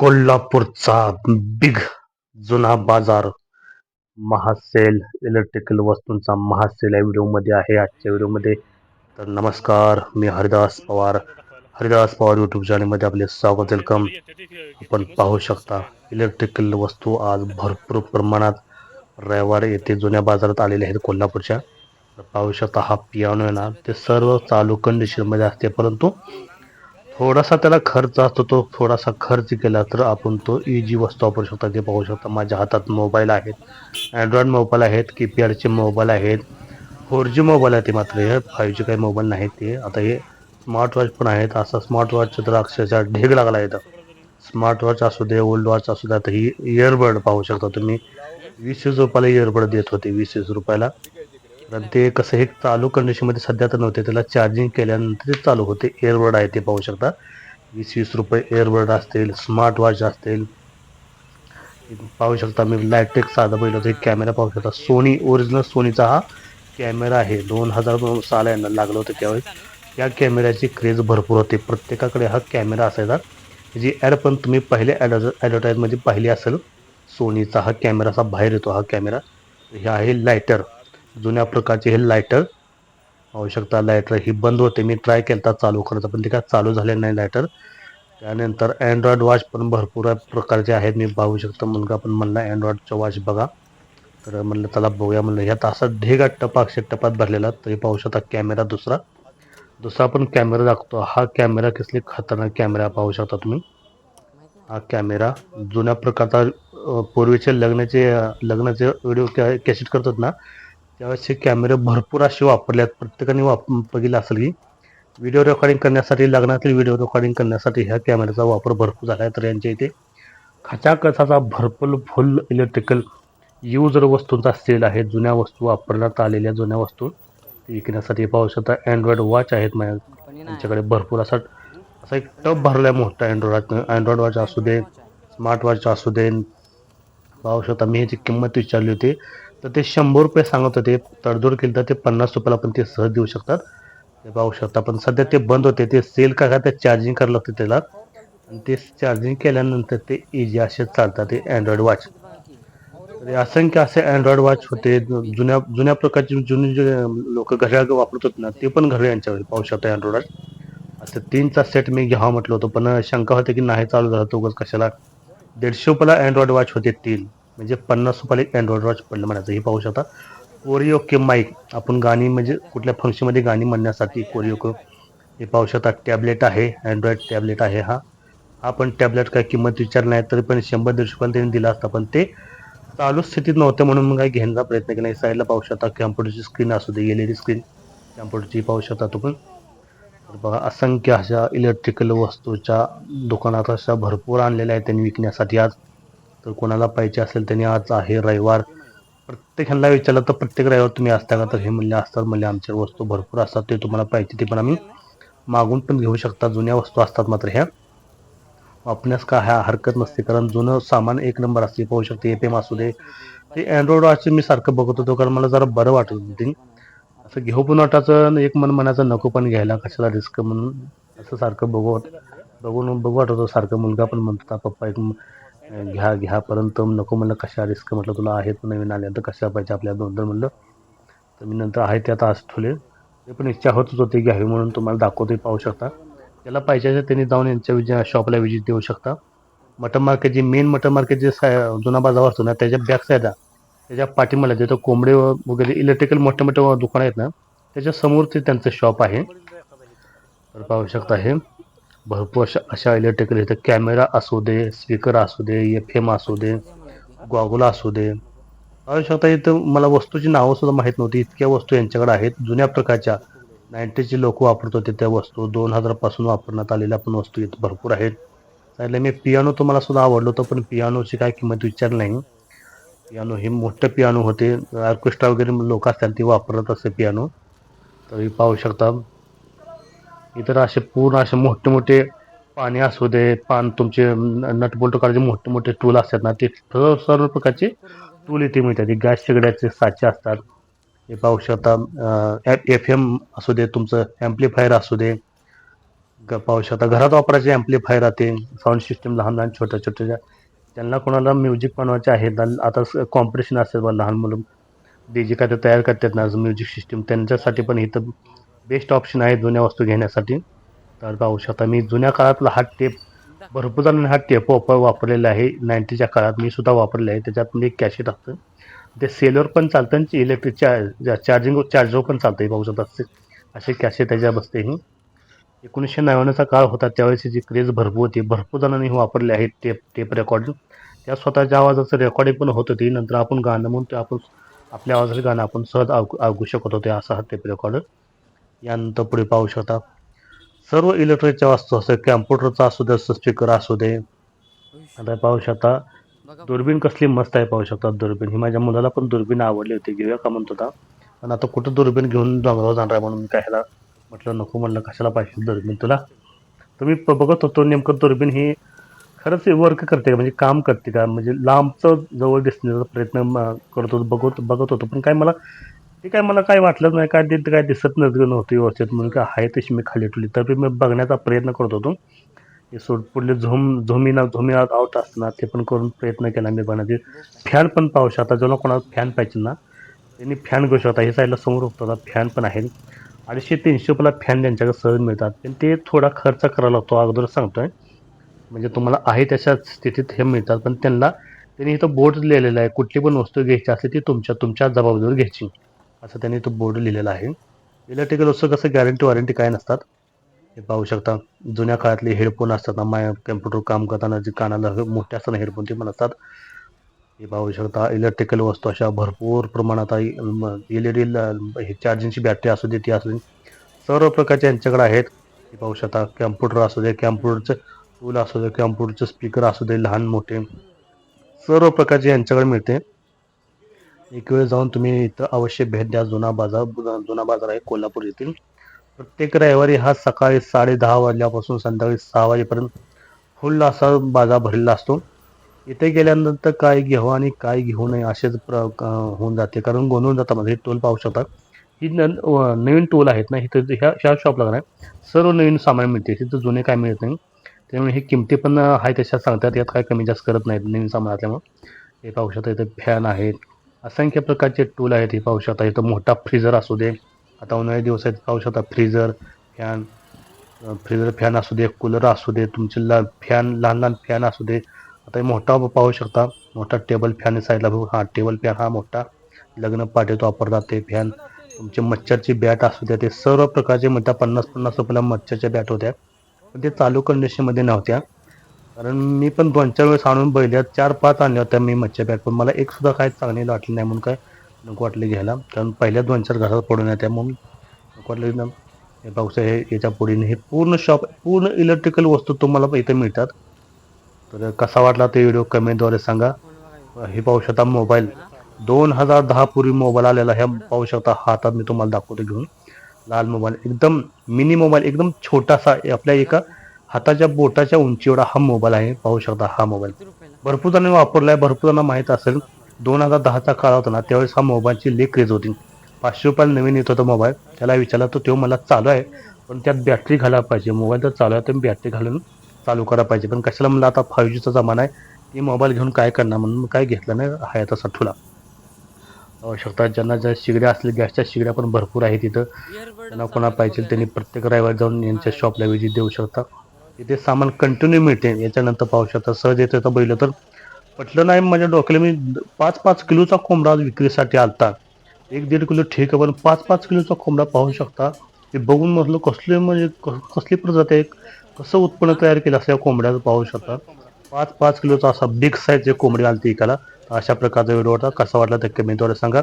कोल्हापूरचा बिग जुना बाजार महासेल इलेक्ट्रिकल वस्तूंचा महासेल या व्हिडिओमध्ये आहे. आजच्या व्हिडिओमध्ये तर नमस्कार मी हरिदास पवार. हरिदास पवार यूट्यूब चॅनलमध्ये आपले स्वागत वेलकम आपण पाहू शकता इलेक्ट्रिकल वस्तू आज भरपूर प्रमाणात रविवार येथे जुन्या बाजारात आलेले आहेत कोल्हापूरच्या. पाहू शकता हा पियानो आहे ना ते सर्व चालू कंडिशनमध्ये असते परंतु थोडासा त्याला खर्च असतो तो थोडासा खर्च केला तर आपण तो इजी वस्तू वापरू शकता ते पाहू शकता माझ्या हातात मोबाईल आहेत अँड्रॉइड मोबाईल आहेत कीपॅडचे मोबाईल आहेत फोर जी मोबाईल आहे ते मात्र हे फाईव्ह जी काही मोबाईल नाहीत ते. आता हे स्मार्ट वॉच पण आहेत असा स्मार्ट वॉचचं तर अक्षरशः ढेग लागला इथं. स्मार्ट वॉच असू दे ओल्ड वॉच असू दे आता ही इयरबड पाहू शकता तुम्ही. वीस रुपयाला इयरबड देत होते वीस रुपयाला. कारण ते कसं हे चालू कंडिशनमध्ये सध्या तर नव्हते. त्याला चार्जिंग केल्यानंतर ते चालू होते. एअरबड आहे ते पाहू शकता. वीस वीस रुपये एअरबड असतील स्मार्ट वॉच असतील. पाहू शकता मी लायटेक साधा पहिलं होतं कॅमेरा पाहू शकता. सोनी ओरिजिनल सोनीचा हा कॅमेरा आहे. दोन हजार साला यांना लागलं होतं त्यावेळेस या कॅमेऱ्याची क्रेज भरपूर होते. प्रत्येकाकडे हा कॅमेरा असायचा. जी ॲड पण तुम्ही पहिले ॲड ॲडव्हर्टाईजमध्ये पाहिली असेल सोनीचा हा कॅमेरा असा बाहेर येतो हा कॅमेरा हे आहे लायटर जुन्या प्रकारचे हे लायटर पाहू शकता लायटर ही बंद होते. मी ट्राय केला चालू करायचा पण ते काय चालू झाले नाही लायटर त्यानंतर अँड्रॉइड वॉच पण भरपूर प्रकारचे आहेत. मी पाहू शकतो मुलगा पण म्हणला अँड्रॉइडचा वॉच बघा. तर म्हणलं त्याला बघूया म्हणलं. ह्यात असा ढेगा टपा अक्षर टपात भरलेला तरी पाहू शकता कॅमेरा दुसरा. दुसरा पण कॅमेरा दाखवतो. हा कॅमेरा कसले खतरनाक कॅमेरा पाहू शकता तुम्ही. हा कॅमेरा जुन्या प्रकारचा पूर्वीचे लग्नाचे लग्नाचे व्हिडिओ कॅ कॅसेट करतात ना त्यावेळेस हे कॅमेरे भरपूर असे वापरले आहेत प्रत्येकाने वाप बघितलं असेल की. व्हिडिओ रेकॉर्डिंग करण्यासाठी लग्नातील व्हिडिओ रेकॉर्डिंग करण्यासाठी ह्या कॅमेऱ्याचा वापर भरपूर झाला आहे तर यांच्या इथे खचाखचाचा भरपूर फुल इलेक्ट्रिकल यूजर वस्तूंचा सेल आहे. जुन्या वस्तू वापरण्यात आलेल्या जुन्या वस्तू विकण्यासाठी पाहू शकता. अँड्रॉइड वॉच आहेत माझ्या त्यांच्याकडे भरपूर असा असा एक टप भरला आहे मोठा अँड्रॉइड अँड्रॉइड वॉच असू दे स्मार्ट वॉच असू दे. पाहू शकता मी ह्याची किंमत विचारली होती. तर ते शंभर रुपये सांगत होते तडजोड केली तर ते पन्नास रुपयाला पण ते सहज देऊ शकतात. ते पाहू शकता पण सध्या ते बंद होते ते सेल का काय ते चार्जिंग करावं लागतं त्याला. आणि ते चार्जिंग केल्यानंतर ते इजी असे चालतात ते अँड्रॉइड वॉच तर असंख्य असे अँड्रॉइड वॉच होते जुन्या जुन्या प्रकारचे जुने जे लोक घड्याळ वापरत होते ना ते पण घड्याळ यांच्यावर पाहू शकता अँड्रॉइड वॉच असं तीनचा सेट मी घ्यावा म्हटलं होतं पण शंका होते की नाही चालू झालं तो कशाला? दीडशे रुपयाला अँड्रॉइड वॉच होते तीन. म्हणजे पन्नास रुपयाला एक अँड्रॉइड वॉच पडलं म्हणायचं हे पाहू शकता. कोरिओ के माईक आपण गाणी म्हणजे कुठल्या फंक्शनमध्ये गाणी म्हणण्यासाठी कोरिओ हे पाहू शकता. टॅबलेट आहे अँड्रॉइड टॅबलेट आहे हा. हा पण टॅबलेट काय किंमत विचार नाही तरी पण शंभर दीडशे रुपयाला त्यांनी दिला असता पण ते चालू स्थितीत नव्हतं म्हणून मग काही घेण्याचा प्रयत्न केला साईडला पाहू शकता कॅम्प्युटरची स्क्रीन असू दे एल ई डी स्क्रीन कॅम्प्युटरची पाहू शकता तो पण तर बघा असंख्य अशा इलेक्ट्रिकल वस्तूच्या दुकानात अशा भरपूर आणलेल्या आहेत त्यांनी विकण्यासाठी आज. तर कोणाला पाहिजे असेल त्यांनी आज आहे रविवार. प्रत्येकाला विचारलं तर प्रत्येक रविवार तुम्ही असता का? तर हे म्हणले असतात म्हणजे आमच्या वस्तू भरपूर असतात ते तुम्हाला पाहिजे ते पण आम्ही मागून पण घेऊ शकता. जुन्या वस्तू असतात मात्र ह्या. वापरण्यास काय ह्या हरकत नसते कारण जुनं सामान एक नंबर असते पाहू शकते एफ एम असू दे. ते अँड्रॉइड वॉच मी सारखं बघत होतो कारण मला जरा बरं वाटत होतं ते. असं घेऊ पण वाटायचं आणि एक मन म्हणायचं नको पण घ्यायला कशाला रिस्क म्हणून असं सारखं बघू बघून बघू वाटत होतं सारखं मुलगा पण म्हणतो पप्पा एक घ्या घ्या परंतु नको म्हणलं कशा रिस्क म्हटलं तुला आहेत नवीन आले तर कशा पाहिजे आपल्या दोन दोन म्हणलं. तर मी नंतर आहे ते आता आज ठेवले. ते पण इच्छा होतच होती घ्यावी म्हणून तुम्हाला दाखवते पाहू शकता. त्याला पाहिजे असेल त्यांनी जाऊन यांच्या विजय शॉपला विजिट देऊ शकता. मटन मार्केट जे मेन मटन मार्केट जे सा- जुना बाजार असतो ना त्याच्या बॅक साईडला त्याच्या पाठीमाला जिथं कोंबडे वगैरे इलेक्ट्रिकल मोठे मोठे दुकानं आहेत ना त्याच्यासमोर ते त्यांचं शॉप आहे. तर पाहू शकता हे. भरपूर अशा अशा इलेक्ट्रिकल इथं कॅमेरा असू दे स्पीकर असू दे एफ एम असू दे गॉगल असू दे. पाहू शकता इथं मला वस्तूची नावं सुद्धा माहीत नव्हती. इतक्या वस्तू यांच्याकडे आहेत. जुन्या प्रकारच्या नाईन्टीचे लोक वापरत होते त्या वस्तू. दोन हजारापासून वापरण्यात आलेल्या पण वस्तू इथं भरपूर आहेत. त्याला मी पियानो तुम्हाला सुद्धा आवडलं होतं पण पियानोची काय किंमत विचार नाही. पियानो हे मोठं पियानो होते. ऑर्केस्ट्रा वगैरे लोक असतात ते वापरत असते पियानो तरी पाहू शकता. इतर असे पूर्ण असे मोठे मोठे पाणी असू दे पान तुमचे नटबोल्ट काढायचे मोठे मोठे टूल असतात ना ते सर्व सर्व प्रकारचे टूल इथे मिळतात. गॅस शेगड्याचे साचे असतात हे पाहू शकता एफ एम असू दे तुमचं ॲम्प्लिफायर असू दे ग- पाहू शकता घरात वापरायचे ॲम्प्लिफायर राहते साऊंड सिस्टम लहान लहान छोट्या छोट्या त्यांना कोणाला म्युझिक बनवायचे आहे आता कॉम्पिटिशन असेल बा लहान मुलं डी जे काय तयार करतात ना म्युझिक सिस्टम त्यांच्यासाठी पण इथं बेस्ट ऑप्शन आहे जुन्या वस्तू घेण्यासाठी. तर पाहू शकता मी जुन्या काळातला हा टेप भरपूर जणांनी हा टेप वापरलेला आहे. नाईन्टीच्या काळात मी सुद्धा वापरले आहे. त्याच्यात म्हणजे कॅशेट असतं. ते सेलवर पण चालतं आणि इलेक्ट्रिक चार्ज चार्जिंग चार्जर पण चालतं आहे पाहू शकता असे असे कॅशेट त्याच्या बसते ही. एकोणीसशे नव्याण्णवचा काळ होता. त्यावेळेस जी क्रेज भरपूर होती. भरपूर जणांनी वापरले आहेत टेप टेप रेकॉर्ड त्या स्वतःच्या आवाजाचं रेकॉर्डिंग पण होत होती. नंतर आपण गाणं म्हणून ते आपण आपल्या आवाजाचं गाणं आपण सहज ऐकू ऐकू शकत होते. असा हा टेप रेकॉर्डर यानंतर पुढे पाहू शकता. सर्व इलेक्ट्रिकच्या वस्तू असं कॅम्प्युटरचा असू दे स्पीकर असू दे आता पाहू शकता. दुर्बीण कसली मस्त आहे पाहू शकता दुर्बीण. ही माझ्या मुलाला पण दुर्बीण आवडली होती घेऊया का म्हणत होता पण आता कुठं दुर्बीण घेऊन डोंगरावर जाणार आहे म्हणून मी काय ह्याला म्हटलं नको म्हणलं कशाला पाहिजे दुर्बीण तुला? तुम्ही बघत होतो नेमकं दुर्बीण ही खरंच वर्क करते का? म्हणजे काम करते का? म्हणजे लांबचं जवळ दिसण्याचा प्रयत्न करत होतो बघत बघत होतो. पण काय मला ते काय मला काय वाटलंच नाही काय ते काय दिसत नव्हतं नव्हती व्यवस्थित. म्हणून काय आहे तशी मी खाली ठेवली. तर मी बघण्याचा प्रयत्न करत होतो. हे सोड पुढले झोम झोमी ना आउट असणार ते पण करून प्रयत्न केला मी बघण्याचे फॅन पण पाहू शकता ज्याला कोणाला फॅन पाहिजे ना त्यांनी फॅन घेऊ शकता. हे साईडला समोर होता फॅन पण आहे अडीचशे तीनशे रुपयाला फॅन त्यांच्याकडे सहज मिळतात. पण ते थोडा खर्च करावा लागतो अगोदर सांगतो आहे म्हणजे तुम्हाला आहे तशा स्थितीत हे मिळतात. पण त्यांना त्यांनी इथं बोर्ड लिहिलेलं आहे. कुठली पण वस्तू घ्यायची असली ती तुमच्या तुमच्या जबाबदारीवर घ्यायची. असं त्यांनी तो बोर्ड लिहिलेला आहे. इलेक्ट्रिकल वस्तू कसं गॅरंटी वॉरंटी काय नसतात? हे पाहू शकता. जुन्या काळातले हेडफोन असतात ना माय कम्प्युटर काम करताना जे कानाला मोठे असताना हेडफोन ते पण असतात हे पाहू शकता इलेक्ट्रिकल वस्तू अशा भरपूर प्रमाणात एल ई डी हे चार्जिंगची बॅटरी असू दे ती असू दे. सर्व प्रकारचे यांच्याकडे आहेत. हे पाहू शकता कॅम्प्युटर असू दे कॅम्प्युटरचं टूल असू दे कॅम्प्युटरचं स्पीकर असू दे लहान मोठे. सर्व प्रकारचे यांच्याकडे मिळते. एक वेळ जाऊन तुम्ही इथं अवश्य भेट द्या. जुना बाजार जुना बाजार आहे कोल्हापूर येथील. प्रत्येक रविवारी हा सकाळी साडे दहा वाजल्यापासून संध्याकाळी सहा वाजेपर्यंत फुल असा बाजार भरलेला असतो. इथे गेल्यानंतर काय घ्यावं आणि काय घेऊ नये असेच प्र होऊन जाते. कारण गोंधळून जातात म्हणजे टोल पाहू शकतात. ही न नवीन टोल आहेत ना इथं ह्या ह्या शॉपला नाही सर्व नवीन सामान मिळते. तिथं जुने काय मिळत नाही. त्यामुळे हे किमती पण आहे तशा सांगतात. यात काय कमी जास्त करत नाहीत नवीन सामान असल्यामुळे. हे पाहू शकता इथं फॅन आहेत. असंख्य प्रकारचे टूल आहेत हे पाहू शकता. इथं मोठा फ्रीजर असू दे. आता उन्हाळी दिवस आहेत पाहू शकता फ्रीजर फॅन फ्रीजर फॅन असू दे कूलर असू दे तुमचे ला फॅन लहान लहान फॅन असू दे. आता हे मोठा पाहू शकता मोठा टेबल फॅन साईडला बघू. हा टेबल फॅन हा मोठा लग्न पाठीत वापरतात ते फॅन तुमचे मच्छरची बॅट असू द्या ते सर्व प्रकारचे म्हणतात पन्नास पन्नास रुपयाला मच्छरच्या बॅट होत्या. पण ते चालू कंडिशनमध्ये नव्हत्या. कारण मी पण दोन चार वेळेस आणून बैल्या चार पाच आणल्या होत्या मी मच्छर बॅग पण मला एक सुद्धा काय चांगली वाटली नाही म्हणून काय नको वाटले घ्यायला. कारण पहिल्या दोन चार घरात पडून येत्या म्हणून नको वाटलं हे पाऊस हे याच्यापुढे हे पूर्ण शॉप पूर्ण इलेक्ट्रिकल वस्तू तुम्हाला इथे मिळतात. तर कसा वाटला ते व्हिडिओ कमेंटद्वारे सांगा. हे पाहू शकता मोबाईल दोन हजार दहा पूर्वी मोबाईल आलेला ह्या पाहू शकता हातात मी तुम्हाला दाखवतो घेऊन. लाल मोबाईल एकदम मिनी मोबाईल एकदम छोटासा आपल्या एका हाताच्या बोटाच्या उंची एवढा हा मोबाईल आहे. पाहू शकता हा मोबाईल. भरपूर जणांनी वापरला आहे. भरपूर जणांना माहीत असेल दोन हजार दहाचा काळ होता ना त्यावेळेस हा मोबाईलची लेक क्रेज होती. पाचशे रुपयाला नवीन येत होता मोबाईल. त्याला विचारला तर तो मला चालू आहे पण त्यात बॅटरी घालायला पाहिजे. मोबाईल तर चालू आहे तर बॅटरी घालून चालू करायला पाहिजे. पण कशाला मला आता फायव्ह जीचा जमाना आहे ती मोबाईल घेऊन काय करणार म्हणून काय घेतलं नाही हा तसा ठुला शकतात ज्यांना ज्या शिगड्या असल्या गॅसच्या शिगड्या पण भरपूर आहेत तिथं त्यांना कोणा पाहिजे त्यांनी प्रत्येक रविवारी जाऊन यांच्या शॉपला विजिट देऊ शकता. इथे सामान कंटिन्यू मिळते. याच्यानंतर पाहू शकता सहज येतं तर बघितलं तर पटलं नाही माझ्या डोक्याला मी पाच पाच किलोचा कोंबडा विक्रीसाठी आलता. एक दीड किलो ठीक आहे पण पाच पाच किलोचा कोंबडा पाहू शकता. ते बघून म्हटलं कसले म्हणजे कसली प्रजाती आहे कसं उत्पन्न तयार केलं असं या कोंबड्याचं पाहू शकता. पाच पाच किलोचा असा बिग साईज कोंबडी आलती एकाला. अशा प्रकारचा व्हिडिओ होता. कसा वाटला ते कमेंटद्वारे सांगा.